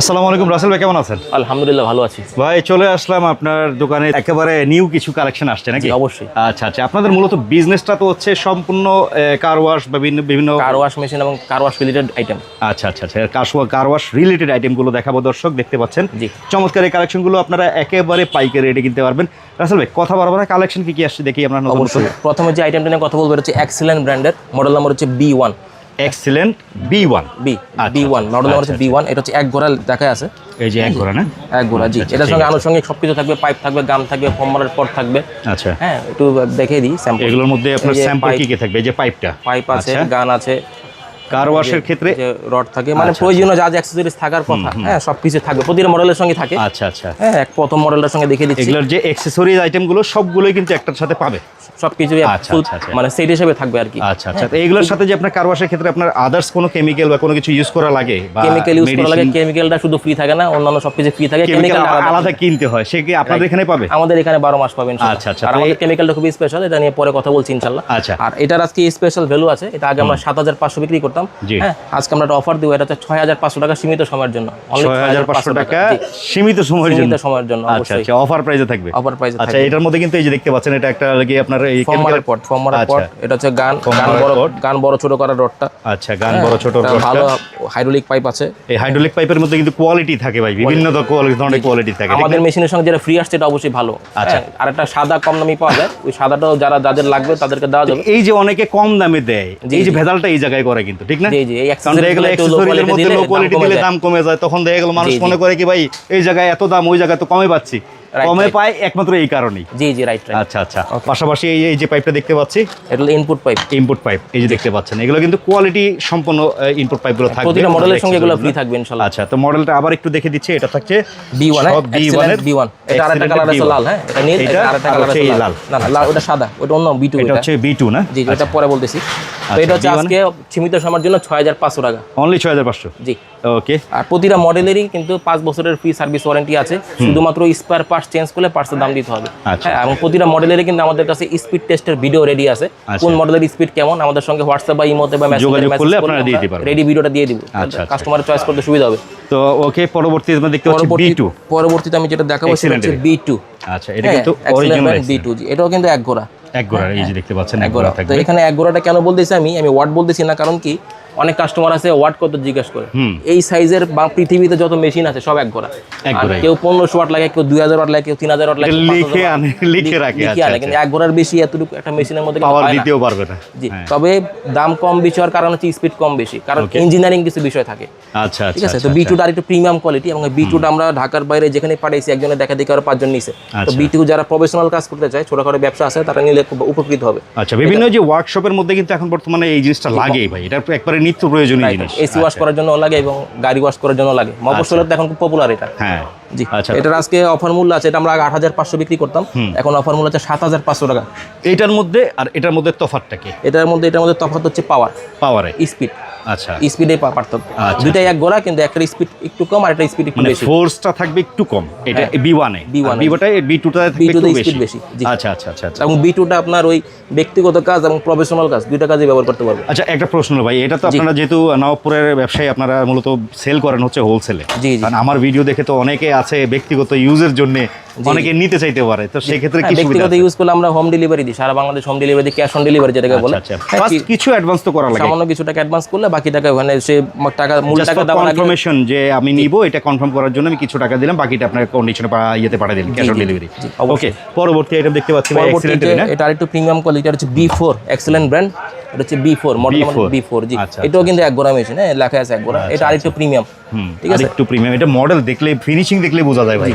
আসসালামু আলাইকুম রাসেল ভাই কেমন আছেন? আলহামদুলিল্লাহ ভালো আছি। ভাই চলে আসলাম আপনার দোকানে। একেবারে নিউ কিছু কালেকশন আসছে নাকি? অবশ্যই। আচ্ছা আচ্ছা আপনাদের মূলত বিজনেসটা তো হচ্ছে সম্পূর্ণ কার ওয়াশ বা বিভিন্ন বিভিন্ন কার ওয়াশ মেশিন এবং কার ওয়াশ রিলেটেড আইটেম আচ্ছা আচ্ছা আচ্ছা কাশওয়া কার ওয়াশ রিলেটেড আইটেমগুলো দেখাবো দর্শক দেখতে পাচ্ছেন। জি। চমৎকার এই কালেকশনগুলো আপনারা একেবারে পাইকারি রেটে কিনতে পারবেন। রাসেল ভাই কথা বরাবর কালেকশন কি কি আসছে দেখি আমরা অবশ্যই। প্রথমে যে আইটেমটা নিয়ে কথা বলব হচ্ছে এক্সিলেন্ট ব্র্যান্ডের মডেল নাম্বার হচ্ছে B one excellent B one B আচ্ছা, বি ওয়ান মডেল নাম্বার আচ্ছা, হচ্ছে বি ওয়ান এটা হচ্ছে এক ঘোড়া দেখা আছে। এই যে এক ঘোড়া না? এক ঘোড়া জি। আচ্ছা, এটার সঙ্গে আনুষঙ্গিক সব কিছু থাকবে পাইপ থাকবে গাম থাকবে ফম্বলের পট থাকবে। আচ্ছা। হ্যাঁ একটু দেখিয়ে দিই স্যাম্পল এগুলোর মধ্যে আপনার স্যাম্পল কি কি থাকবে? এই যে পাইপটা পাইপ আছে আচ্ছা। গান আছে কার ওয়াশের ক্ষেত্রে রড থাকে মানে আচ্ছা, প্রয়োজনীয় যা যা অ্যাক্সেসরিজ থাকার কথা। হ্যাঁ সবকিছু থাকবে প্রতিটা মডেলের সঙ্গে থাকে। আচ্ছা আচ্ছা। হ্যাঁ এক প্রথম মডেলটার সঙ্গে দেখিয়ে দিচ্ছি। এগুলোর যে অ্যাক্সেসরিজ আইটেমগুলো সবগুলোই কিন্তু একটার সাথে পাবে। সবকিছু আচ্ছা, আচ্ছা, আচ্ছা। মানে সেট হিসেবে থাকবে আর কি। আচ্ছা আচ্ছা। তো এগুলোর সাথে যে আপনার কার ওয়াশের ক্ষেত্রে আপনার আদার্স কোনো কেমিক্যাল বা কোনো কিছু ইউজ করা লাগে কেমিক্যাল ইউজ করা লাগে কেমিক্যালটা শুধু ফ্রি থাকে না অন্যান্য সবকিছু ফ্রি থাকে কেমিক্যাল আলাদা কিনতে হয় সে কি আপনাদের এখানে পাবে? আমাদের এখানে বারো মাস পাবেন আচ্ছা, আচ্ছা, আর আমাদের কেমিক্যালটা খুবই স্পেশাল এটা নিয়ে পরে কথা বলছি ইনশাল্লাহ। আচ্ছা। আর এটার আজকে স্পেশাল ভ্যালু আছে এটা আগে আমরা সাত হাজার পাঁচশো বিক্রি করতাম। জি। হ্যাঁ আজকে আমরা একটা অফার দিব এটা হচ্ছে ছয় হাজার পাঁচশো টাকা সীমিত সময়ের জন্য। Only ছয় হাজার পাঁচশো 6,500 টাকা সীমিত সময়ের জন্য। সময়ের জন্য আচ্ছা আচ্ছা অফার প্রাইসে থাকবে। অফার প্রাইসে আচ্ছা এটার মধ্যে কিন্তু এই যে দেখতে পাচ্ছেন এটা একটা আপনার এই পট ফর্মারের আচ্ছা। পট এটা হচ্ছে গান গান বড় গান বড় ছোট করার রডটা। আচ্ছা গান বড় ছোট রডটা। ভালো হাইড্রোলিক পাইপ আছে। এই হাইড্রোলিক পাইপের মধ্যে কিন্তু কোয়ালিটি থাকে ভাই বিভিন্ন ধরনের কোয়ালিটি থাকে আমাদের মেশিনের সঙ্গে যেটা ফ্রি আসছে এটা অবশ্যই ভালো। আচ্ছা। হ্যাঁ, আর একটা সাদা কম দামি পাওয়া যায় ওই সাদাটাও যারা যাদের লাগবে তাদেরকে দেওয়া যাবে। এই যে অনেকে কম দামে দেয় এই যে। ভেজালটা এই জায়গায় করে কিন্তু ঠিক না? দিলে দাম কমে যায়। তখন দেখা গেলো মানুষ। মনে করে কি ভাই এই জায়গায় এত দাম ওই জায়গায় তো কমে পাচ্ছি। কমে পায় একমাত্র এই কারণেই। জি জি রাইট রাইট আচ্ছা আচ্ছা। পাশাপাশি এই এই যে পাইপটা দেখতে পাচ্ছি এটা ইনপুট পাইপ ইনপুট পাইপ এই যে দেখতে পাচ্ছেন। এগুলো কিন্তু কোয়ালিটি সম্পন্ন ইনপুট পাইপগুলো থাকবে। প্রতিটা মডেলের সঙ্গে এগুলো ফ্রি থাকবে ইনশাল্লাহ। আচ্ছা তো মডেলটা আবার একটু দেখে দিচ্ছি এটা থাকছে বি ওয়ান সব B1 বি ওয়ান এটা আরেকটা কালার আছে লাল হ্যাঁ? এটা নীল এটা এটা আরেকটা কালার হচ্ছে আছে লাল। লাল। না না ওটা সাদা ওটা অন্য বি এটা হচ্ছে বি টু না? জি জি, এটা পরে বলতেছি। এটা হচ্ছে আজকে সীমিত সময়ের জন্য ছয় হাজার পাঁচশো টাকা। অনলি ছয় হাজার পাঁচশো? জি। ওকে আর প্রতিটা মডেলেরই কিন্তু পাঁচ বছরের ফ্রি সার্ভিস ওয়ারেন্টি আছে। শুধুমাত্র স্পেয়ার পার্টস চেঞ্জ করলে পার্টসের দাম দিতে হবে। আচ্ছা। হ্যাঁ এবং প্রতিটা মডেলেরই কিন্তু আমাদের কাছে স্পিড টেস্টের ভিডিও রেডি আছে। আচ্ছা। কোন মডেলের স্পিড কেমন আমাদের সঙ্গে হোয়াটসঅ্যাপ বা ইমোতে বা যোগাযোগ করলে আপনারা দিয়ে দিতে পারবেন। রেডি ভিডিওটা দিয়ে দিব। আচ্ছা, আচ্ছা। কাস্টমারের চয়েস করতে সুবিধা হবে। তো ওকে পরবর্তী আমরা দেখতে পাচ্ছি বি পরবর্তী টু পরবর্তীতে আমি যেটা দেখাবো সেটা হচ্ছে Excellent বি টু আচ্ছা এটা কিন্তু অরিজিনাল জি। এটাও কিন্তু এক ঘোড়া এক গোড়া এই যে দেখতে পাচ্ছেন এক গোড়া তো থাকবে। এখানে এক গোড়াটা কেন বলতেছি আমি? আমি ওয়াট বলতেছি না কারণ কি? অনেক কাস্টমার আছে ওয়াট কত জিজ্ঞেস করে। এই সাইজের বা পৃথিবীতে যত মেশিন আছে সব এক ঘোড়াই। কেউ পনেরোশো ওয়াট লাগে কেউ দুই হাজার ওয়াট লাগে কেউ তিন হাজার ওয়াট লাগে এটা কেউ 5,000 লিখে আনে লিখে রাখে লিখে আচ্ছা আনে কিন্তু এক ঘোড়ার বেশি এতটুকু একটা মেশিনের মধ্যে পাওয়ার দিতেও পারবে না। জি হ্যাঁ। তবে দাম কম বেশি হওয়ার কারণ হচ্ছে স্পিড কম বেশি কারণ ইঞ্জিনিয়ারিং কিছু বিষয় থাকে। আচ্ছা ঠিক আচ্ছা আছে? তো বি টুটা আরেকটু প্রিমিয়াম কোয়ালিটি এবং বি টুটা আমরা ঢাকার বাইরে যেখানে পাঠাইছি একজনের দেখা দেখে আরও পাঁচজন নিছে। তো আচ্ছা। বি টু যারা প্রফেশনাল কাজ করতে চায় ছোটখাটো ব্যবসা আছে তারা নিলে খুব উপকৃত হবে। আচ্ছা বিভিন্ন যে ওয়ার্কশপের মধ্যে কিন্তু এখন বর্তমানে এই জিনিসটা লাগেই ভাই। এটা একবারে নিত্য প্রয়োজনীয় জিনিস। এসি ওয়াশ করার জন্য লাগে এবং গাড়ি ওয়াশ করার জন্য লাগে। মফস্বলের তো এখন খুব পপুলার এটা। হ্যাঁ। জি। আচ্ছা। এটার আজকে অফার মূল্য আছে এটা আমরা আট হাজার পাঁচশো বিক্রি করতাম। এখন অফার মূল্য আছে সাত হাজার পাঁচশো টাকা। এটার মধ্যে আর এটার মধ্যে তফাতটা কি? এটার মধ্যে এটার মধ্যে তফাত হচ্ছে পাওয়ার পাওয়ারে স্পিড আচ্ছা। স্পিডে পার্থক্য। আচ্ছা। দুইটাই এক গোড়া কিন্তু একটা স্পিড একটু কম আর একটা স্পিড একটু মানে বেশি। ফোর্সটা থাকবে একটু কম। এটা হ্যাঁ। বি ওয়ানে B1 বি ওয়াটায় বি টুটায় থাকবে B2 একটু তে বেশি। বেশি, আচ্ছা আচ্ছা আচ্ছা আচ্ছা। এবং টুটা আপনার ওই ব্যক্তিগত কাজ এবং প্রফেশনাল কাজ দুইটা কাজে ব্যবহার করতে পারবে। আচ্ছা একটা প্রশ্ন ভাই এটা তো আপনারা যেহেতু নবাবপুরের ব্যবসায়ী আপনারা মূলত সেল করেন হচ্ছে হোলসেলে। কারণ আমার ভিডিও দেখে তো অনেকে আছে ব্যক্তিগত ইউজের জন্য অনেকে নিতে চাইতে পারে। তো সেক্ষেত্রে হ্যাঁ, কি ব্যক্তিগত ইউজ করলে আমরা হোম ডেলিভারি দিই। সারা বাংলাদেশ হোম ডেলিভারি দিই ক্যাশ অন ডেলিভারি যেটাকে বলে। আচ্ছা আচ্ছা। হ্যাঁ, কিছু অ্যাডভান্স তো করা লাগে। সামান্য কিছু টাকা অ্যাডভান্স করলে বাকি টাকা ওখানে সে টাকা মূল টাকা দেওয়ার কনফার্মেশন যে আমি নিব এটা কনফার্ম করার জন্য আমি কিছু টাকা দিলাম বাকিটা আপনার কন্ডিশনে ইয়েতে পাঠিয়ে দিলাম ক্যাশ অন ডেলিভারি ওকে পরবর্তী আইটেম দেখতে পাচ্ছি এটা আরেকটু প্রিমিয়াম কোয়ালিটি হচ্ছে বি ফোর এক্সেলেন্ট ব্র্যান্ড এটা হচ্ছে B four model B4 B four জি। আচ্ছা, এটাও কিন্তু এক গোড়া মেশিন হ্যাঁ লেখা আছে এক গোড়া। এটা আরেকটু প্রিমিয়াম ঠিক আছে? একটু প্রিমিয়াম এটা মডেল দেখলে ফিনিশিং দেখলে বোঝা যায় ভাই।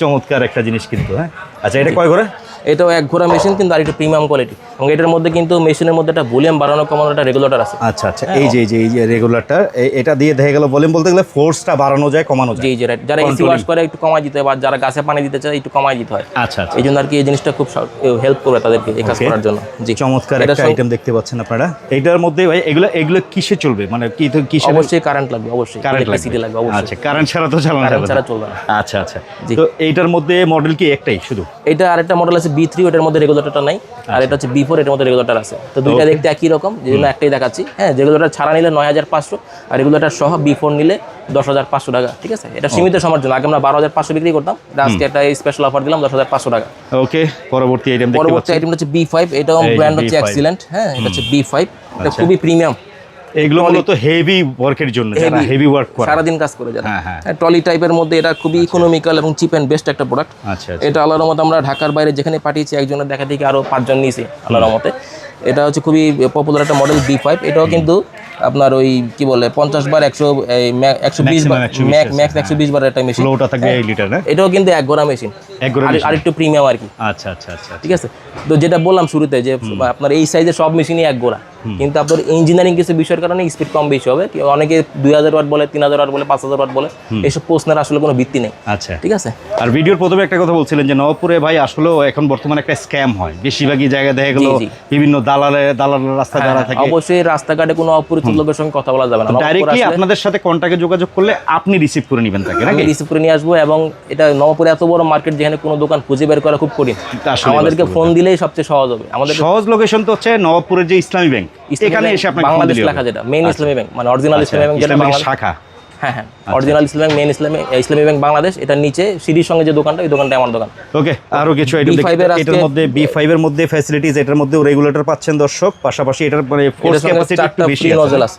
চমৎকার একটা জিনিস কিন্তু হ্যাঁ। আচ্ছা এটা কয় করে এটাও এক ঘোড়া মেশিন কিন্তু আর আরেকটু প্রিমিয়াম কোয়ালিটি এবং এটার মধ্যে কিন্তু মেশিনের মধ্যে একটা ভলিউম বাড়ানো কমানো একটা রেগুলেটর আছে। আচ্ছা আচ্ছা। এই যে এই যে এই যে রেগুলারটা এটা দিয়ে দেখা গেল ভলিউম বলতে গেলে ফোর্সটা বাড়ানো যায় কমানো যায়। জি জি right। যারা এসি ওয়াশ করে একটু কমাই দিতে হয় বা যারা গাছে পানি দিতে চায় একটু কমাই দিতে হয়। আচ্ছা আচ্ছা। এই জন্য আর কি এই জিনিসটা খুব হেল্প করবে তাদেরকে এই কাজ করার জন্য। জি। চমৎকার একটা আইটেম দেখতে পাচ্ছেন আপনারা। এইটার মধ্যে ভাই এগুলো এগুলো কিসে চলবে? মানে কি তো কিসে অবশ্যই কারেন্ট লাগবে অবশ্যই। কারেন্ট লাগবে। অবশ্যই। আচ্ছা কারেন্ট ছাড়া তো চালানো যাবে ছাড়া না চলবে না। আচ্ছা আচ্ছা। তো এইটার মধ্যে মডেল কি একটাই শুধু? এটা আরেকটা মডেল আছে বি থ্রি ওটার মধ্যে রেগুলেটরটা নাই আর এটা হচ্ছে বি ফোর এটার মধ্যে রেগুলেটর আছে। তো দুইটা দেখতে একই রকম যে জন্য একটাই দেখাচ্ছি। হ্যাঁ রেগুলেটর ছাড়া নিলে নয় হাজার পাঁচশো আর রেগুলেটর সহ বি ফোর নিলে দশ হাজার পাঁচশো টাকা ঠিক আছে? এটা সীমিত সময়ের জন্য। আগে আমরা বারো হাজার পাঁচশো বিক্রি করতাম আজকে একটা স্পেশাল অফার দিলাম দশ হাজার পাঁচশো টাকা। ওকে পরবর্তী আইটেম পরবর্তী আইটেম হচ্ছে বি ফাইভ এটাও ব্র্যান্ড হচ্ছে B5 এক্সিলেন্ট হ্যাঁ এটা হচ্ছে বি ফাইভ এটা আচ্ছা। খুবই প্রিমিয়াম এগুলো মূলত হেভি ওয়ার্কের জন্য যারা হেভি ওয়ার্ক করে। সারাদিন কাজ করে যারা। হ্যাঁ, হ্যাঁ। ট্রলি টাইপের মধ্যে এটা খুবই ইকোনমিক্যাল এবং চিপ এন্ড বেস্ট একটা প্রোডাক্ট আচ্ছা আচ্ছা। এটা আল্লাহর মতো আমরা ঢাকার বাইরে যেখানে পাঠিয়েছি একজনের দেখা দেখি আরও পাঁচজন নিয়েছি আল্লাহর মতে এটা হচ্ছে খুবই পপুলার একটা মডেল বি ফাইভ এটাও কিন্তু আপনার ওই কি বলে পঞ্চাশ বার একশো একশো বিশ বার Maximum 120 ম্যাক্স একশো বিশ বার একটা মেশিন থাকবে লিটার না এটাও কিন্তু এক গোড়া মেশিন আর একটু প্রিমিয়াম আর কি। আচ্ছা আচ্ছা আচ্ছা ঠিক আছে? তো যেটা বললাম শুরুতে যে আপনার এই সাইজের সব মেশিনই এক গোড়া। কিন্তু আপনার ইঞ্জিনিয়ারিং কিছু বিষয়ের কারণে স্পিড কম বেশি হবে। অনেকে দুই হাজার ওয়াট বলে তিন হাজার ওয়াট বলে পাঁচ হাজার ওয়াট বলে। এইসব প্রশ্নের আসলে কোনো ভিত্তি নেই। আচ্ছা। ঠিক আছে? আর ভিডিওর প্রথমে একটা কথা বলছিলেন যে নবপুরে ভাই আসলেও এখন বর্তমানে একটা স্ক্যাম হয়। বেশিরভাগই জায়গায় দেখা গেল। বিভিন্ন দালালে দালাল রাস্তা যারা থাকে। অবশ্যই রাস্তাঘাটে কোনো অপরিচিত লোকের সঙ্গে কথা বলা যাবে না। ডাইরেক্টলি আপনাদের সাথে কন্টাক্টে যোগাযোগ করলে আপনি রিসিভ করে নেবেন তাকে নাকি? রিসিভ করে নিয়ে আসব এবং এটা নবপুরে এত বড় মার্কেট যেখানে কোনো দোকান খুঁজে বের করা খুব কঠিন। আমাদেরকে ফোন দিলেই সবচেয়ে সহজ হবে। আমাদের সহজ লোকেশন তো হচ্ছে নবাবপুরের যে ইসলামী ব্যাংক এখানে এসে আপনাকে বাংলাদেশ লেখা যেটা মেইন ইসলামী ব্যাংক মানে অরিজিনাল আচ্ছা, ইসলামী ব্যাংক যেটা বাংলাদেশ শাখা। হ্যাঁ হ্যাঁ অরিজিনাল ইসলামী মেন মেইন ইসলামী ইসলামী ব্যাংক বাংলাদেশ এটার নিচে সিঁড়ির সঙ্গে যে দোকানটা ওই দোকানটা আমার দোকান। ওকে আরও কিছু আইটেম এটার মধ্যে বি মধ্যে ফ্যাসিলিটিস এটার মধ্যে রেগুলেটর পাচ্ছেন দর্শক। পাশাপাশি এটার মানে ফোর্স ক্যাপাসিটি একটু বেশি free nozzle আছে আছে।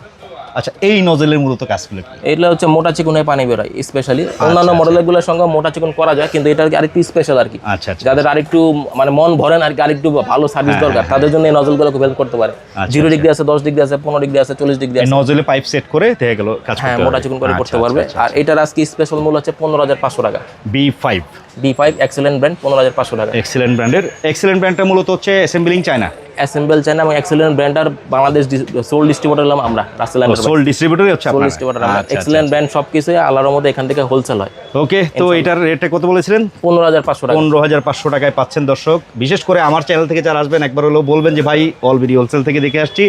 আচ্ছা এই নজলের মূলত কাজগুলো কি? এটা হচ্ছে মোটা চিকন হয়ে পানি বেরোয় স্পেশালি আচ্ছা, অন্যান্য মডেলগুলোর সঙ্গে মোটা চিকন করা যায় কিন্তু এটা আরেকটু স্পেশাল আর কি। আচ্ছা আচ্ছা। যাদের আরেকটু মানে মন ভরেন আর কি আরেকটু ভালো সার্ভিস দরকার তাদের জন্য এই নজলগুলো খুব হেল্প করতে পারে। হ্যাঁ, আচ্ছা, জিরো ডিগ্রি আছে দশ ডিগ্রি আছে পনেরো ডিগ্রি আছে চল্লিশ ডিগ্রি আছে। নজলে পাইপ সেট করে দেখা গেল হ্যাঁ মোটা চিকন করে করতে পারবে। আর এটার আজকে স্পেশাল মূল্য হচ্ছে পনেরো হাজার পাঁচশো টাকা। B five B five excellent brand পনেরো হাজার পাঁচশো টাকা। এক্সেলেন্ট ব্র্যান্ডের এক্সেলেন্ট ব্র্যান্ডটা মূলত হচ্ছে অ্যাসেম্বলিং চায়না অ্যাসেম্বল চায়না এবং এক্সেলেন্ট ব্র্যান্ডার বাংলাদেশ সোল ডিস্ট্রিবিউটার হলাম আমরা রাসেল সোল ডিস্ট্রিবিউটরই হচ্ছে সোল ডিস্ট্রিবিউটার আমরা। এক্সেলেন্ট ব্র্যান্ড সব কিছুই আল্লাহর মধ্যে এখান থেকে হোলসেল হয়। ওকে তো এটার রেটটা কত বলেছিলেন? পনেরো হাজার পাঁচশো টাকা। পনেরো হাজার পাঁচশো টাকায় পাচ্ছেন দর্শক। বিশেষ করে আমার চ্যানেল থেকে যারা আসবেন একবার হলেও বলবেন যে ভাই অলবিডি হোলসেল থেকে দেখে আসছি।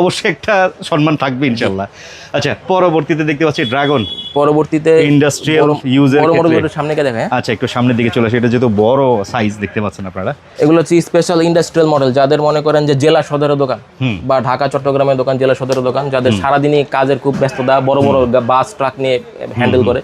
অবশ্যই একটা সম্মান থাকবে ইনশাল্লাহ আচ্ছা পরবর্তীতে দেখতে পাচ্ছি ড্রাগন পরবর্তীতে ইন্ডাস্ট্রিয়াল ইউজের বড় বড় ক্ষেত্রে। সামনে দেখে হ্যাঁ? আচ্ছা একটু সামনের দিকে চলে আসে। এটা যেহেতু বড় সাইজ দেখতে পাচ্ছেন আপনারা। এগুলো হচ্ছে স্পেশাল ইন্ডাস্ট্রিয়াল মডেল যাদের মনে করেন যে জেলা সদরের দোকান বা ঢাকা চট্টগ্রামের দোকান জেলা সদরের দোকান যাদের সারাদিনই কাজের খুব ব্যস্ততা বড় বড় বাস ট্রাক নিয়ে হ্যান্ডেল করে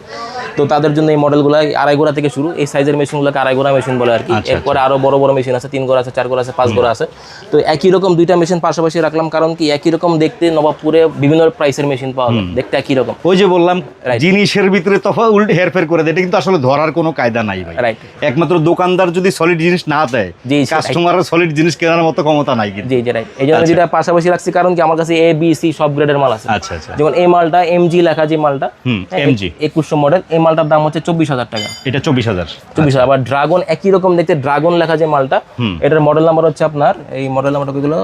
তো তাদের জন্য এই মডেলগুলো আড়াই গোড়া থেকে শুরু। এই সাইজের মেশিনগুলোকে আড়াই গোড়া মেশিন বলে আর কি। আচ্ছা, এরপরে আরও বড় বড় মেশিন আছে তিন গোড়া আছে চার গোড়া আছে পাঁচ গোড়া আছে। তো একই রকম দুইটা মেশিন পাশাপাশি রাখলাম কারণ কি একই রকম দেখতে নবাবপুরে বিভিন্ন প্রাইসের মেশিন পাওয়া যায়। দেখতে একই রকম। ওই যে বললাম জিনিসের ভিতরে তফা উল্টে হেরফের করে দেয়। এটা কিন্তু আসলে ধরার কোনো কায়দা নাই ভাই। একমাত্র দোকানদার যদি সলিড জিনিস না দেয় জি, সেটাই। কাস্টমারের সলিড জিনিস কেনার মতো ক্ষমতা নাই কিন্তু। জি জি রাইট এই জন্য যেটা পাশাপাশি রাখছি কারণ কি আমার কাছে এ বি সি সব গ্রেডের মাল আছে। আচ্ছা আচ্ছা। যেমন এই মালটা এমজি লেখা যে মালটা হ্যাঁ, MG একুশশো মডেল এই মালটার দাম হচ্ছে চব্বিশ হাজার টাকা। এটা চব্বিশ হাজার। চব্বিশ হাজার। আবার ড্রাগন একই রকম দেখতে ড্রাগন লেখা যে মালটা এটার মডেল নাম্বার হচ্ছে আপনার এই মডেল নাম্বারটা কীগুলো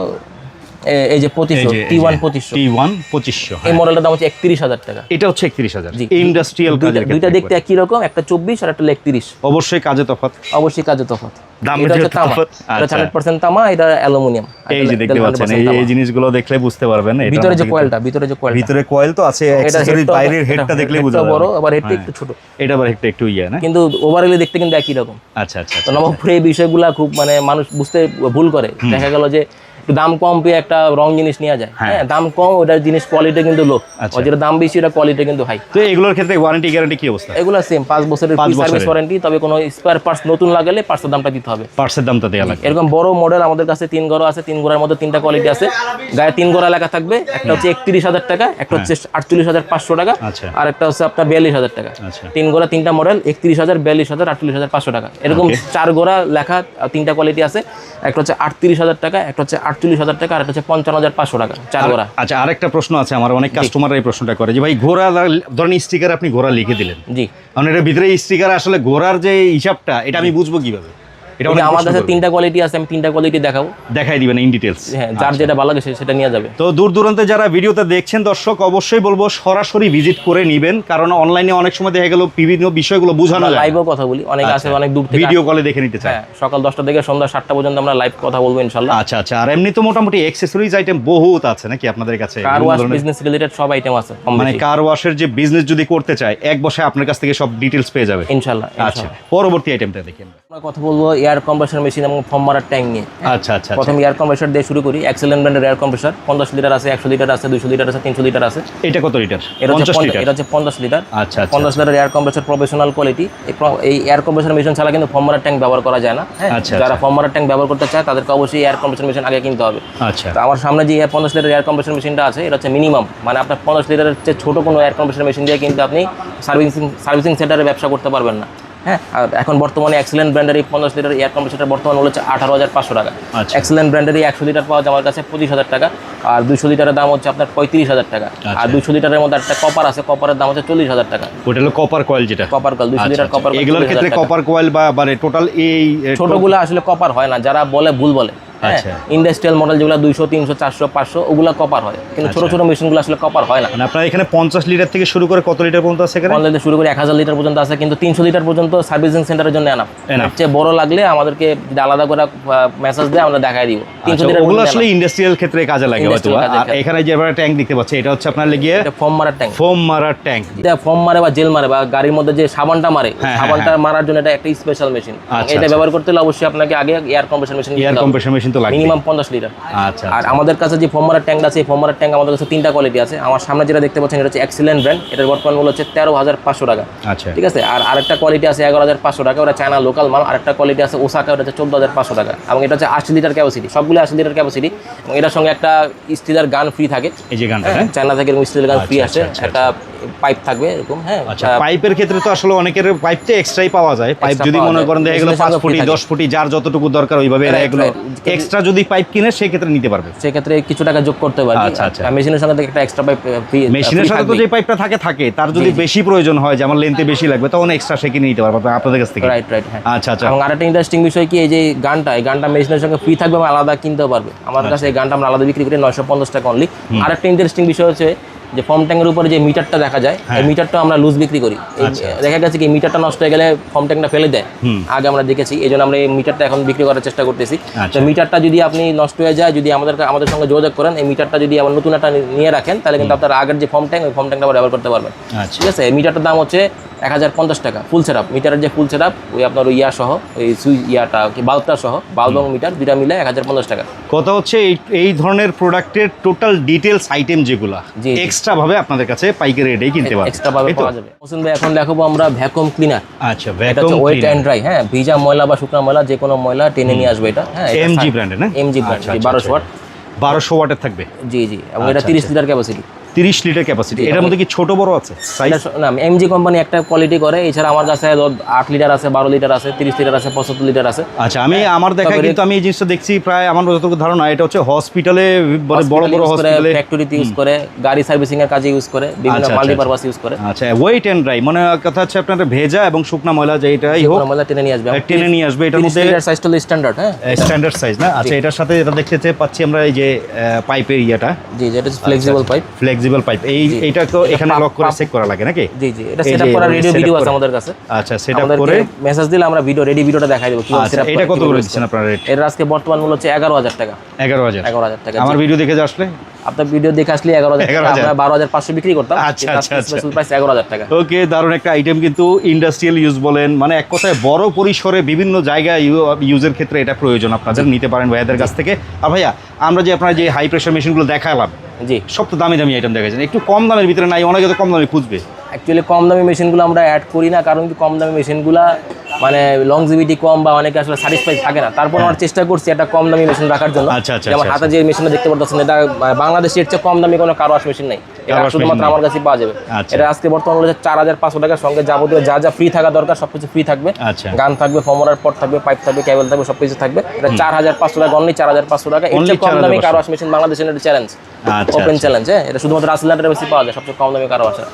এই যে পঁচিশশো টি ওয়ান পঁচিশশো টি ওয়ান পঁচিশশো এই মডেলটার দাম হচ্ছে একত্রিশ হাজার টাকা। এটা হচ্ছে একত্রিশ হাজার। ইন্ডাস্ট্রিয়াল দুইটা দেখতে একই রকম একটা চব্বিশ আর একটা একত্রিশ। অবশ্যই কাজে তফাৎ। অবশ্যই কাজে এটা আচ্ছা। হান্ড্রেড পার্সেন্ট তামা এটা অ্যালুমিনিয়াম। এই যে দেখতে পাচ্ছেন এই এই জিনিসগুলো দেখলে বুঝতে পারবেন এটার ভিতরে যে কয়েলটা ভিতরে যে কিন্তু- কয়েলটা ভিতরে কয়েল তো আছে এটা অ্যাকসেসরিজ হেডটা বাইরের হেডটা দেখলে বোঝা বড় আবার একটু ছোট। এটা আবার একটু ইয়ে কিন্তু ওভারঅলে দেখতে কিন্তু একই রকম। আচ্ছা আচ্ছা এই বিষয়গুলা খুব মানে মানুষ বুঝতে ভুল করে। দেখা গেল যে দাম কম পেয়ে একটা রং জিনিস নেওয়া যায়। হ্যাঁ। দাম কম ওটার জিনিস কোয়ালিটি কিন্তু লো আচ্ছা। আর যেটা দাম বেশি ওটা কোয়ালিটি কিন্তু হাই তো এগুলোর ক্ষেত্রে ওয়ারেন্টি গ্যারান্টি কি অবস্থা? এগুলো সেম পাঁচ বছরের সার্ভিস ওয়ারেন্টি তবে কোনো স্পেয়ার পার্টস নতুন লাগালে পার্টসের দামটা দিতে হবে। পার্সের দামটা দেওয়া লাগবে। এরকম বড় মডেল আমাদের কাছে তিন গড় আছে তিন গড়ার মধ্যে তিনটা কোয়ালিটি আছে। গায়ে তিন গড়া লেখা থাকবে একটা হচ্ছে একত্রিশ হাজার টাকা একটা হচ্ছে আটচল্লিশ হাজার পাঁচশো টাকা আচ্ছা। আর একটা হচ্ছে আপনার বিয়াল্লিশ হাজার টাকা। আচ্ছা। তিন গোড়া তিনটা মডেল একত্রিশ হাজার বিয়াল্লিশ হাজার আটচল্লিশ হাজার পাঁচশো টাকা। এরকম চার গোড়া লেখা তিনটা কোয়ালিটি আছে একটা হচ্ছে আটত্রিশ হাজার টাকা একটা হচ্ছে আটচল্লিশ হাজার টাকা আর হচ্ছে পঞ্চান্ন হাজার পাঁচশো টাকা চার ঘোড়া। আচ্ছা আরেকটা প্রশ্ন আছে আমার অনেক কাস্টমার এই প্রশ্নটা করে যে ভাই ঘোড়া ধরেন স্টিকার আপনি ঘোড়া লিখে দিলেন। জি। কারণ এটার ভিতরে স্টিকার আসলে ঘোড়ার যে হিসাবটা এটা আমি বুঝব কীভাবে? এটা এটা অনেক আমার প্রশ্ন কাছে তিনটা কোয়ালিটি আছে আমি তিনটা কোয়ালিটি দেখাবো। দেখাই দিবেন ইন ডিটেলস হ্যাঁ যার যেটা ভালো লাগে সেটা নিয়ে যাবে। তো দূর দূরান্তে যারা ভিডিওতে দেখছেন দর্শক অবশ্যই বলব সরাসরি ভিজিট করে নিবেন কারণ অনলাইনে অনেক সময় দেখা গেল বিভিন্ন বিষয়গুলো বোঝানো যায়। লাইভও কথা বলি অনেক আছে অনেক দূর থেকে ভিডিও কলে দেখে নিতে চায়। হ্যাঁ সকাল দশটা থেকে সন্ধ্যা সাতটা পর্যন্ত আমরা লাইভ কথা বলব ইনশাল্লাহ। আচ্ছা আচ্ছা। আর এমনি তো মোটামুটি অ্যাক্সেসরিজ আইটেম বহুত আছে নাকি আপনাদের কাছে? কার ওয়াশ বিজনেস রিলেটেড সব আইটেম আছে মানে। কার ওয়াশের যে বিজনেস যদি করতে চায় এক বছরে আপনার কাছ থেকে সব ডিটেলস পেয়ে যাবে। ইনশাল্লাহ আচ্ছা। পরবর্তী আইটেমটা আমরা কথা বলব এয়ার কম্প্রেসর মেশিন এবং ফর্ম মারার ট্যাঙ্ক নিয়ে। আচ্ছা আচ্ছা প্রথম এয়ার কম্প্রেসর দিয়ে শুরু করি এক্সেলেন্ট ব্র্যান্ডের এয়ার কম্প্রেসর পঞ্চাশ লিটার আছে একশো লিটার আছে দুশো লিটার আছে তিনশো লিটার আছে। এটা কত লিটার এটা হচ্ছে পঞ্চাশ পঞ্চাশ- লিটার এটা হচ্ছে পঞ্চাশ লিটার আচ্ছা আচ্ছা পঞ্চাশ litre air compressor professional quality এই এয়ার কম্প্রেসর মেশিন ছাড়া কিন্তু ফর্ম মারার ট্যাঙ্ক ব্যবহার করা যায় না। আচ্ছা, যারা ফর্ম মারার ট্যাঙ্ক ব্যবহার করতে চায় তাদেরকে অবশ্যই এয়ার কম্প্রেসর মেশিন আগে কিনতে হবে। আচ্ছা। তো আমার সামনে যে এয়ার পঞ্চাশ লিটার এয়ার কম্প্রেসর মেশিনটা আছে এটা হচ্ছে মিনিমাম মানে আপনার পঞ্চাশ লিটারের চেয়ে ছোটো কোনো এয়ার কম্প্রেসর মেশিন দিয়ে কিন্তু আপনি সার্ভিসিং সার্ভিসিং সেন্টারে ব্যবসা করতে পারবেন না। হ্যাঁ আর এখন বর্তমানে এক্সেলেন্ট ব্র্যান্ডের এই পঞ্চাশ লিটার এয়ার কম্পিউটার বর্তমান হচ্ছে আঠারো হাজার পাঁচশো টাকা আচ্ছা। এক্সেলেন্ট ব্র্যান্ডের এই একশো লিটার পাওয়া যায় আমার কাছে পঁচিশ হাজার টাকা আর দুশো লিটারের দাম হচ্ছে আপনার পঁয়ত্রিশ হাজার টাকা আর আচ্ছা। দুশো লিটারের মধ্যে একটা কপার আছে কপারের দাম হচ্ছে চল্লিশ হাজার টাকা ওটা হলো কপার কয়েল যেটা কপার কয়েল দুশো লিটার। কপার এগুলোর ক্ষেত্রে কপার কয়েল বা মানে টোটাল এই ছোটগুলো আসলে কপার হয় না যারা বলে ভুল বলে আচ্ছা। ইন্ডাস্ট্রিয়াল মডেল যেগুলো দুইশো তিনশো চারশো পাঁচশো ওগুলো কপার হয়। কিন্তু ছোট ছোট মেশিনগুলো আসলে কপার হয় না। মানে আপনার এখানে পঞ্চাশ লিটার থেকে শুরু করে কত লিটার পর্যন্ত আছে এখানে? অনলাইনে শুরু করে এক হাজার লিটার পর্যন্ত আছে কিন্তু তিনশো লিটার পর্যন্ত সার্ভিসিং সেন্টারের জন্য আনা। চেয়ে বড় লাগলে আমাদেরকে আলাদা করে মেসেজ দেয় আমরা দেখাই দিব। তিনশো আচ্ছা, লিটার ওগুলো আসলে ইন্ডাস্ট্রিয়াল ক্ষেত্রে কাজে লাগে হয়তো আর এখানে যে আমরা ট্যাঙ্ক দেখতে পাচ্ছি এটা হচ্ছে আপনার লেগে ফর্ম মারার ট্যাঙ্ক ফোম মারার ট্যাঙ্ক এটা ফর্ম মারে বা জেল মারে বা গাড়ির মধ্যে যে সাবানটা মারে হ্যাঁ, সাবানটা মারার জন্য এটা একটা স্পেশাল মেশিন আচ্ছা, এটা আচ্ছা। ব্যবহার করতে হলে অবশ্যই আপনাকে আগে air compressor machine air compressor machine তো লাগবে। মিনিমাম পঞ্চাশ লিটার। আচ্ছা আর আমাদের কাছে যে ফর্মারের ট্যাঙ্ক আছে এই ফর্মারের ট্যাঙ্ক আমাদের কাছে তিনটা কোয়ালিটি আছে। আমার সামনে যেটা দেখতে পাচ্ছেন এটা হচ্ছে এক্সিলেন্ট ব্র্যান্ড এটার বর্তমান মূল্য হচ্ছে তেরো হাজার পাঁচশো টাকা। আচ্ছা। ঠিক আছে? আর আরেকটা কোয়ালিটি আছে এগারো হাজার পাঁচশো টাকা ওটা চায়না লোকাল মাল। আরেকটা কোয়ালিটি আছে ওসাকা ওটা হচ্ছে চোদ্দ হাজার পাঁচশো টাকা। এবং এটা হচ্ছে আশি লিটার ক্যাপাসিটি সবগুলো আশি লিটার ক্যাপাসিটি এবং এটার সঙ্গে একটা স্টিলের গান ফ্রি থাকে। এই যে গানটা হ্যাঁ চায়না থেকে স্টিলের গান ফ্রি আচ্ছা, আসে আচ্ছা, একটা পাইপ থাকবে এরকম হ্যাঁ। আচ্ছা পাইপের ক্ষেত্রে তো আসলে অনেকের পাইপ তো এক্সট্রাই পাওয়া যায়। পাইপ যদি মনে করেন দেখা গেলো Business পাঁচ ফুটি free থাকে। দশ ফুটি যার যতটুকু দরকার ওইভাবে এরা এগুলো এক্সট্রা যদি পাইপ কিনে সেক্ষেত্রে নিতে পারবে। সেক্ষেত্রে কিছু টাকা যোগ করতে পারি আচ্ছা, আচ্ছা। মেশিনের সঙ্গে একটা এক্সট্রা পাইপ ফ্রি মেশিনের সাথে তো যে পাইপটা থাকে থাকে। তার যদি বেশি প্রয়োজন হয় যেমন লেন্থে বেশি লাগবে তখন এক্সট্রা সে কিনে নিতে পারবে আপনাদের কাছ থেকে। রাইট রাইট হ্যাঁ। আচ্ছা আচ্ছা। এবং আরেকটা ইন্টারেস্টিং বিষয় কি এই যে গানটা এই গানটা মেশিনের সঙ্গে ফ্রি থাকবে এবং আলাদা কিনতে পারবে। আমার আচ্ছা। কাছে এই গানটা আমরা আলাদা বিক্রি করি নয়শো পঞ্চাশ টাকা অনলি আরেকটা ইন্টারেস্টিং বিষয় হচ্ছে যে ফর্ম ট্যাঙ্কের উপরে যে মিটারটা দেখা যায় এই মিটারটা আমরা লুজ বিক্রি করি। হ্যাঁ। আচ্ছা। দেখা গেছে কি মিটারটা নষ্ট হয়ে গেলে ফর্ম ট্যাঙ্কটা ফেলে দেয়। আগে আমরা দেখেছি এই জন্য আমরা এই মিটারটা এখন বিক্রি করার চেষ্টা করতেছি। আচ্ছা। তো মিটারটা যদি আপনি নষ্ট হয়ে যায় যদি আমাদের আমাদের সঙ্গে যোগাযোগ করেন এই মিটারটা যদি আবার নতুন একটা নিয়ে রাখেন তাহলে কিন্তু আপনার আগের যে ফর্ম ট্যাঙ্ক ওই ফর্ম ট্যাঙ্কটা আবার ব্যবহার করতে পারবেন। আচ্ছা। ঠিক আছে? মিটারটার দাম হচ্ছে এক হাজার পঞ্চাশ টাকা ফুল সেট মিটারের যে ফুল সেট আপ ওই আপনার ওই ইয়া সহ ওই সুইচ ইয়াটা কি বাল্বটা সহ বাল্ব এবং মিটার দুইটা মিলে এক হাজার পঞ্চাশ টাকা। কথা হচ্ছে এই এই ধরনের প্রোডাক্টের টোটাল ডিটেলস আইটেম যেগুলা। এক্সট্রা ভাবে আপনাদের কাছে পাইকারি রেটেই কিনতে পারবে এক্সট্রা ভাবে পাওয়া যাবে। হোসেন ভাই এখন দেখাবো আমরা ভ্যাকুয়াম ক্লিনার আচ্ছা এটা ভ্যাকুয়াম হচ্ছে ওয়েট অ্যান্ড ড্রাই হ্যাঁ ভিজা ময়লা বা শুকনা ময়লা যে কোনো ময়লা টেনে নিয়ে আসবে এটা। হ্যাঁ এমজি ব্র্যান্ডের না? এমজি ব্র্যান্ড আচ্ছা, আচ্ছা, বারোশো ওয়াট। বারোশো ওয়াটের থাকবে। জি জি এবং এটা আচ্ছা, তিরিশ আচ্ছা। লিটার ক্যাপাসিটি তিরিশ লিটার ক্যাপাসিটি এটার মধ্যে কি ছোট বড় আছে? সাইজ না এমজি কোম্পানি একটা কোয়ালিটি করে এছাড়া আমার কাছে ধর আট লিটার আছে বারো লিটার আছে তিরিশ লিটার আছে পঁচাত্তর লিটার আছে। আচ্ছা আমি আমার দেখা কিন্তু আমি এই জিনিসটা দেখছি প্রায় আমার যতটুকু ধারণা এটা হচ্ছে হসপিটালে বড় বড় হসপিটালে ফ্যাক্টরিতে ইউজ করে গাড়ি সার্ভিসিং এর কাজে ইউজ করে বিভিন্ন আচ্ছা, আচ্ছা, মাল্টিপারপাস ইউজ করে। আচ্ছা ওয়েট এন্ড ড্রাই মানে কথা হচ্ছে আপনার ভেজা এবং শুকনা ময়লা যেটাই হোক কোনো ময়লা টেনে নিয়ে আসবে। টেনে নিয়ে আসবে এটার মধ্যে লিটার সাইজটা হলো স্ট্যান্ডার্ড হ্যাঁ? স্ট্যান্ডার্ড সাইজ না? আচ্ছা এটার সাথে এটা দেখতে পাচ্ছি আমরা এই যে পাইপের ইয়াটা। জি যেটা ফ্লেক্সিবল পাইপ ফ্লেক্সিবল পাইপ এই এইটা তো এখানে লক করে চেক করা লাগে নাকি? জি জি। এটা সেটআপ এভাবে রেডিও ভিডিও আছে আমাদের কাছে। আচ্ছা সেটা আমাদেরকে করে। মেসেজ দিলে আমরা ভিডিও রেডি ভিডিওটা দেখাই দেবো কীভাবে আচ্ছা setup এটা কত করে দিচ্ছেন আপনার রেট এর আজকে বর্তমান মূল্য হচ্ছে এগারো হাজার টাকা। এগারো হাজার। এগারো হাজার টাকা। আমার ভিডিও দেখে যে আসলে? আপনার ভিডিও দেখে আসলে এগারো হাজার টাকা। আমরা বারো হাজার পাঁচশো বিক্রি করতাম। আচ্ছা, আচ্ছা, আচ্ছা। স্পেশাল প্রাইস এগারো হাজার টাকা। ওকে দারুণ একটা আইটেম কিন্তু ইন্ডাস্ট্রিয়াল ইউজ বলেন। মানে এক কথায় বড় পরিসরে বিভিন্ন জায়গায় ইউজের ক্ষেত্রে এটা প্রয়োজন আপনাদের নিতে পারেন ভাইয়াদের কাছ থেকে। আর ভাইয়া আমরা যে আপনার যে হাই প্রেশার মেশিনগুলো দেখালাম জি। সব তো দামি দামি আইটেম দেখাচ্ছেন একটু কম দামের ভিতরে নাই অনেকে তো কম দামে খুঁজবে। অ্যাকচুয়ালি কম দামি মেশিনগুলো আমরা অ্যাড করি না কারণ কম দামি মেশিনগুলো মানে লংজিভিটি কম বা অনেকে আসলে স্যাটিসফাই থাকে না। তারপর আমরা চেষ্টা করছি একটা কম দামি মেশিন রাখার জন্য। আচ্ছা, আচ্ছা, যেমন আচ্ছা, হাতে যে মেশিনটা দেখতে পাচ্ছেন এটা বাংলাদেশের চেয়ে কম দামি কোনো কারোয়াশ মেশিন নেই। এটা শুধুমাত্র আমার কাছে পাওয়া যাবে। এটা আজকে বর্তমান হচ্ছে চার হাজার পাঁচশো টাকার সঙ্গে যাবতীয় যা যা ফ্রি থাকা দরকার সবকিছু ফ্রি থাকবে। গান থাকবে ফর্মুলার পট থাকবে পাইপ থাকবে কেবল থাকবে সবকিছু থাকবে। এটা চার হাজার পাঁচশো টাকা অনলি চার হাজার পাঁচশো টাকা। এর কম 4,500 দামি কারোয়াশ মেশিন বাংলাদেশের একটা চ্যালেঞ্জ ওপেন চ্যালেঞ্জ হ্যাঁ। এটা শুধুমাত্র বেশি পাওয়া যায় সবচেয়ে কম দামি কারও আসা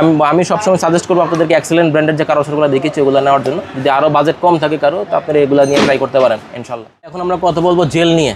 আমি আমি সবসময় সাজেস্ট করব আপনাদেরকে এক্সেলেন্ট ব্র্যান্ডের যে কারও আসরগুলো দেখেছি ওগুলো নেওয়ার জন্য। যদি আরও বাজেট কম থাকে কারও তো আপনারা এগুলো নিয়ে ট্রাই করতে পারেন ইনশাল্লাহ এখন আমরা কথা বলব জেল নিয়ে।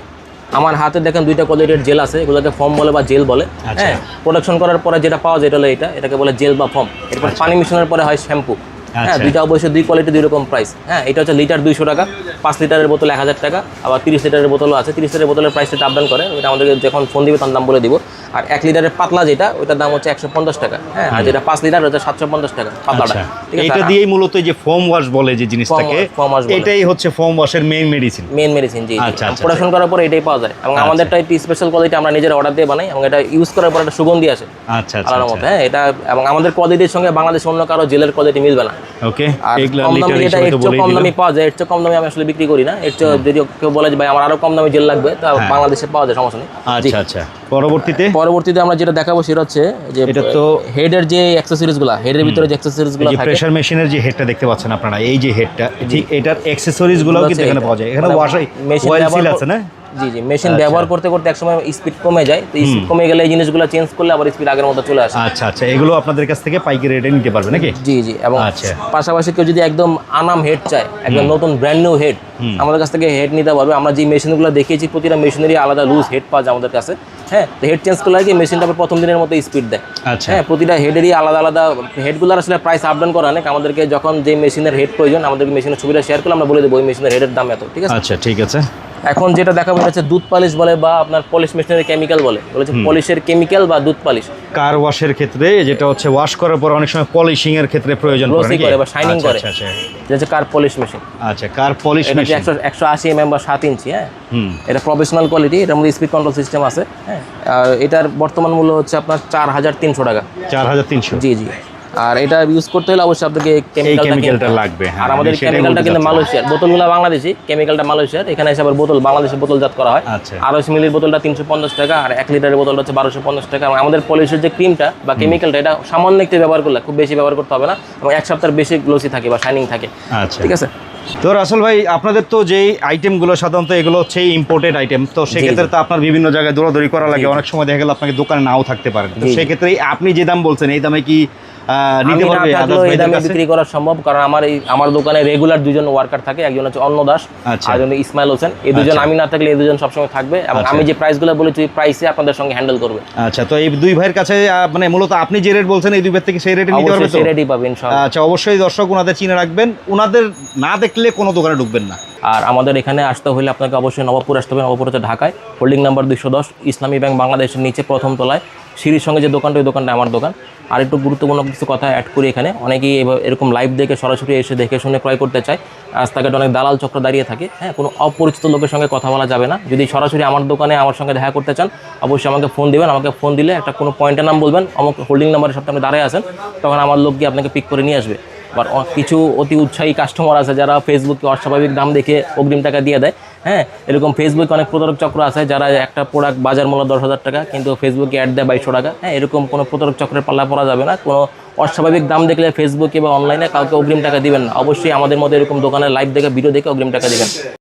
আমার হাতে দেখেন দুইটা কোয়ালিটির জেল আছে এগুলোকে ফর্ম বলে বা জেল বলে আচ্ছা। হ্যাঁ? প্রোডাকশন করার পরে যেটা পাওয়া যায় এটা হলো এটা এটাকে বলে জেল বা ফর্ম এরপর পানি মিশনের পরে হয় শ্যাম্পু হ্যাঁ আচ্ছা। দুইটা অবশ্যই দুই কোয়ালিটি দুই রকম প্রাইস হ্যাঁ এটা হচ্ছে লিটার দুইশো টাকা। পাঁচ লিটারের বোতল এক হাজার টাকা আবার তিরিশ লিটারের বোতলও আছে। তিরিশ লিটারের বোতলের প্রাইসটা আপ ডাউন করে ওইটা আমাদেরকে যখন ফোন দিবে তার দাম বলে দিব। আর এক লিটারের পাতলা যেটা ওইটার দাম হচ্ছে একশো পঞ্চাশ টাকা। হ্যাঁ আর যেটা পাঁচ লিটার ওটা সাতশো পঞ্চাশ টাকা পাতলাটা। আচ্ছা। এটা দিয়েই মূলত যে ফোম ওয়াশ বলে যে জিনিসটাকে wash বলে। এটাই হচ্ছে ফোম ওয়াশের মেইন মেডিসিন মেন মেডিসিন জি আচ্ছা, আচ্ছা, প্রোডাকশন করার পর এটাই পাওয়া যায়। এবং আমাদেরটা একটি স্পেশাল কোয়ালিটি আমরা নিজের অর্ডার দিয়ে বানাই এবং এটা ইউজ করার পর একটা সুগন্ধি আসে। আচ্ছা আচ্ছা আলাদা মতো হ্যাঁ এটা এবং আমাদের কোয়ালিটির সঙ্গে বাংলাদেশে অন্য কারও জেলের কোয়ালিটি মিলবে না। ওকে আর কম দামি এটা বলেই কম দামি পাওয়া যায় একটু কম দামি আমি আসলে বিক্রি করি না। এর চেয়ে যদি কেউ বলে যে ভাই আমার আরও কম দামে জেল লাগবে তা হ্যাঁ। বাংলাদেশে পাওয়া যায় সমস্যা নেই। আচ্ছা আচ্ছা। পরবর্তীতে? পরবর্তীতে আমরা যেটা দেখাবো সেটা হচ্ছে যে এটা তো- হেডের যে অ্যাক্সেসরিজগুলো হেডের ভিতরে যে অ্যাক্সেসরিজগুলো থাকে প্রেসার মেশিনের যে হেডটা দেখতে পাচ্ছেন আপনারা এই যে হেডটা ঠিক এটার অ্যাকসেসরিজ গুলোও কিন্তু এখানে পাওয়া যায়। এখানে মানে ওয়াশ মেশিন আছে না? জি জি মেশিন ব্যবহার করতে করতে একসময় স্পিড কমে যায় তো স্পিড কমে গেলে এই জিনিসগুলো চেঞ্জ করলে আবার স্পিড আগের মতো চলে আসে। আচ্ছা আচ্ছা এগুলো আপনাদের কাছ থেকে পাইকারি রেটে নিতে পারবে নাকি? জি জি এবং আচ্ছা। পাশাপাশি কেউ যদি একদম আনাম হেড চায় একদম নতুন ব্র্যান্ড নিউ হেড আমাদের কাছ থেকে হেড নিতে পারবে। আমরা যে মেশিনগুলো দেখিয়েছি প্রতিটা মেশিনেরই আলাদা লুজ হেড পাওয়া যায় আমাদের কাছে। হ্যাঁ তো হেড চেঞ্জ করলে কি মেশিনটা আবার প্রথম দিনের মতো স্পিড দেয়। আচ্ছা। হ্যাঁ প্রতিটা হেডেরই আলাদা আলাদা হেডগুলোর আসলে প্রাইস আপ ডাউন করা অনেক। আমাদেরকে যখন যে মেশিনের হেড প্রয়োজন আমাদের মেশিনের সুবিধা শেয়ার করলে আমরা বলে দেবো ওই মেশিনের হেডের দাম এত ঠিক আছে? আচ্ছা ঠিক আছে। এখন যেটা দেখাবো এটা হচ্ছে দুধ পালিশ বলে বা আপনার পলিশ মেশিনের কেমিক্যাল বলে। বলেছে পলিশের কেমিক্যাল বা দুধ পালিশ। কার ওয়াশের ক্ষেত্রে যেটা হচ্ছে ওয়াশ করার পর অনেক সময় পলিশিং এর ক্ষেত্রে প্রয়োজন পড়ে? করে বা shining আচ্ছা, করে। আচ্ছা আচ্ছা। এটা হচ্ছে কার পলিশ মেশিন আচ্ছা কার পলিশ মেশিন একশো একশো আশি এম বা সাত ইঞ্চি হ্যাঁ? এটা প্রফেশনাল কোয়ালিটি এটার মধ্যে স্পিড কন্ট্রোল সিস্টেম আছে হ্যাঁ? আর এটার বর্তমান মূল্য হচ্ছে আপনার চার হাজার তিনশো টাকা। চার হাজার তিনশো। জি জি। আর এটা ইউজ করতে হলে অবশ্যই আপনাকে কেমিক্যালটা লাগবে হ্যাঁ আর আমাদের কেমিক্যালটা কিন্তু মালয়েশিয়ার বোতলগুলো বাংলাদেশি কেমিক্যালটা মালয়েশিয়ার। এখানে এসে আবার বোতল বাংলাদেশে বোতলজাত করা হয়। আচ্ছা। আড়াইশো মিলির বোতলটা তিনশো পঞ্চাশ টাকা আর এক লিটারের বোতলটা হচ্ছে বারোশো পঞ্চাশ টাকা। এবং আমাদের পলিশের যে ক্রিমটা বা কেমিক্যালটা এটা সামান্য একটু ব্যবহার করলে খুব বেশি ব্যবহার করতে হবে না। এবং এক সপ্তাহের বেশি গ্লোসি থাকে বা শাইনিং থাকে। আচ্ছা। ঠিক আছে? তো রাসেল ভাই আপনাদের তো যেই আইটেমগুলো সাধারণত এগুলো হচ্ছে ইম্পোর্টেড আইটেম তো সেক্ষেত্রে তো আপনার বিভিন্ন জায়গায় দৌড়াদৌড়ি করা লাগে। অনেক সময় দেখা গেল আপনাকে দোকানে নাও থাকতে পারে। তো। সেক্ষেত্রে আপনি যে দাম বলছেন এই দামে কি নিতে পারবে এই দামে বিক্রি করা সম্ভব কারণ আমার এই আমার দোকানে রেগুলার দুজন ওয়ার্কার থাকে একজন হচ্ছে অন্ন দাস আচ্ছা। আর একজন ইসমাইল হোসেন। এই দুজন আচ্ছা। আমি না থাকলে এই দুজন সবসময় থাকবে এবং আচ্ছা। আমি যে প্রাইসগুলো বলেছি ওই প্রাইসে আপনাদের সঙ্গে হ্যান্ডেল করবে। আচ্ছা তো এই দুই ভাইয়ের কাছে মানে মূলত আপনি যে রেট বলছেন এই দুই ভাই থেকে সেই রেটে নিতে পারবে তো? সে রেডি পাবে ইনশাআল্লাহ আচ্ছা অবশ্যই দর্শক ওনাদের চিনে রাখবেন। ওনাদের না দেখলে কোনো দোকানে ঢুকবেন না। আর আমাদের এখানে আসতে হলে আপনাকে অবশ্যই নবপুর আসতে হবে নবপুর হচ্ছে ঢাকায়। হোল্ডিং নাম্বার দুইশো দশ ইসলামী ব্যাংক বাংলাদেশের নিচে প্রথম তলায়। সিঁড়ির সঙ্গে যে দোকানটা, ওই দোকানটা আমার দোকান। আর একটু গুরুত্বপূর্ণ কিছু কথা অ্যাড করি এখানে। অনেকেই এরকম লাইভ দেখে সরাসরি এসে দেখে শুনে ক্রয় করতে চায়। রাস্তাঘাটে অনেক দালাল চক্র দাঁড়িয়ে থাকে। হ্যাঁ কোনো অপরিচিত লোকের সঙ্গে কথা বলা যাবে না। যদি সরাসরি আমার দোকানে আমার সঙ্গে দেখা করতে চান, অবশ্যই আমাকে ফোন দিবেন। আমাকে ফোন দিলে একটা কোনো পয়েন্টের নাম বলবেন। আমাকে হোল্ডিং নাম্বারের সাথে আপনি দাঁড়িয়ে আসেন তখন আমার লোক গিয়ে আপনাকে পিক করে নিয়ে আসবে। আবার কিছু অতি উৎসাহী কাস্টমার আছে যারা ফেসবুকে অস্বাভাবিক দাম দেখে অগ্রিম টাকা দিয়ে দেয়। হ্যাঁ এরকম ফেসবুকে অনেক প্রতারক চক্র আছে যারা একটা প্রোডাক্ট বাজার মূল্য দশ হাজার টাকা, কিন্তু ফেসবুকে অ্যাড দেয় বাইশশো টাকা। হ্যাঁ এরকম কোনো প্রতারক চক্রের পাল্লা পড়া যাবে না। কোনো অস্বাভাবিক দাম দেখলে ফেসবুকে বা অনলাইনে কাউকে অগ্রিম টাকা দিবেন না। অবশ্যই আমাদের মধ্যে এরকম দোকানে লাইভ দেখে ভিডিও দেখে অগ্রিম টাকা দিবেন।